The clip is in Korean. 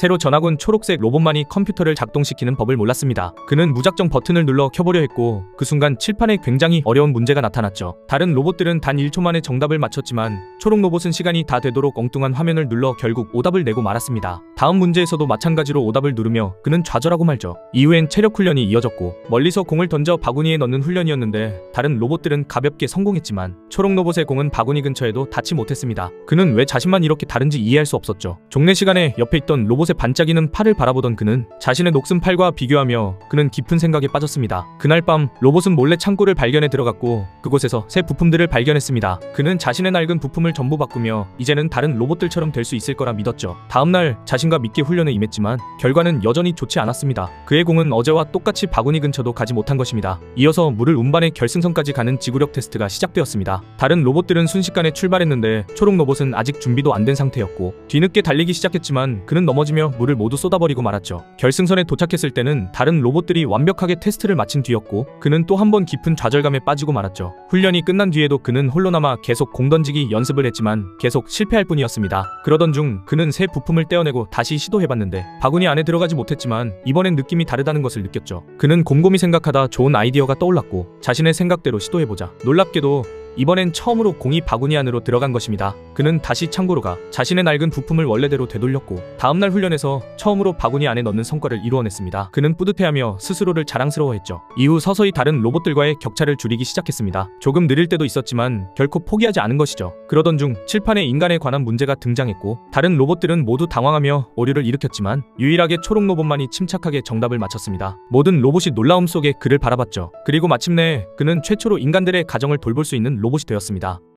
새로 전학 온 초록색 로봇만이 컴퓨터를 작동시키는 법을 몰랐습니다. 그는 무작정 버튼을 눌러 켜보려 했고 그 순간 칠판에 굉장히 어려운 문제가 나타났죠. 다른 로봇들은 단 1초 만에 정답을 맞췄지만 초록 로봇은 시간이 다 되도록 엉뚱한 화면을 눌러 결국 오답을 내고 말았습니다. 다음 문제에서도 마찬가지로 오답을 누르며 그는 좌절하고 말죠. 이후엔 체력 훈련이 이어졌고 멀리서 공을 던져 바구니에 넣는 훈련이었는데 다른 로봇들은 가볍게 성공했지만 초록 로봇의 공은 바구니 근처에도 닿지 못했습니다. 그는 왜 자신만 이렇게 다른지 이해할 수 없었죠. 종례 시간에 옆에 있던 로봇 의 반짝이는 팔을 바라보던 그는 자신의 녹슨 팔과 비교하며 그는 깊은 생각에 빠졌습니다. 그날 밤 로봇은 몰래 창고를 발견해 들어갔고 그곳에서 새 부품들을 발견했습니다. 그는 자신의 낡은 부품을 전부 바꾸며 이제는 다른 로봇들처럼 될 수 있을 거라 믿었죠. 다음날 자신과 믿게 훈련에 임했지만 결과는 여전히 좋지 않았습니다. 그의 공은 어제와 똑같이 바구니 근처도 가지 못한 것입니다. 이어서 물을 운반해 결승선까지 가는 지구력 테스트가 시작되었습니다. 다른 로봇들은 순식간에 출발했는데 초록 로봇은 아직 준비도 안 된 상태였고 뒤늦게 달리기 시작했지만 그는 넘어지 며 물을 모두 쏟아버리고 말았죠. 결승선에 도착했을 때는 다른 로봇들이 완벽하게 테스트를 마친 뒤였고 그는 또 한 번 깊은 좌절감에 빠지고 말았죠. 훈련이 끝난 뒤에도 그는 홀로 남아 계속 공 던지기 연습을 했지만 계속 실패할 뿐이었습니다. 그러던 중 그는 새 부품을 떼어내고 다시 시도해봤는데 바구니 안에 들어가지 못했지만 이번엔 느낌이 다르다는 것을 느꼈죠. 그는 곰곰이 생각하다 좋은 아이디어가 떠올랐고 자신의 생각대로 시도해보자. 놀랍게도 이번엔 처음으로 공이 바구니 안으로 들어간 것입니다. 그는 다시 창고로 가 자신의 낡은 부품을 원래대로 되돌렸고 다음날 훈련에서 처음으로 바구니 안에 넣는 성과를 이루어냈습니다. 그는 뿌듯해하며 스스로를 자랑스러워했죠. 이후 서서히 다른 로봇들과의 격차를 줄이기 시작했습니다. 조금 느릴 때도 있었지만 결코 포기하지 않은 것이죠. 그러던 중 칠판에 인간에 관한 문제가 등장했고 다른 로봇들은 모두 당황하며 오류를 일으켰지만 유일하게 초록 로봇만이 침착하게 정답을 맞췄습니다. 모든 로봇이 놀라움 속에 그를 바라봤죠. 그리고 마침내 그는 최초로 인간들의 가정을 돌볼 수 있는 로봇이 되었습니다.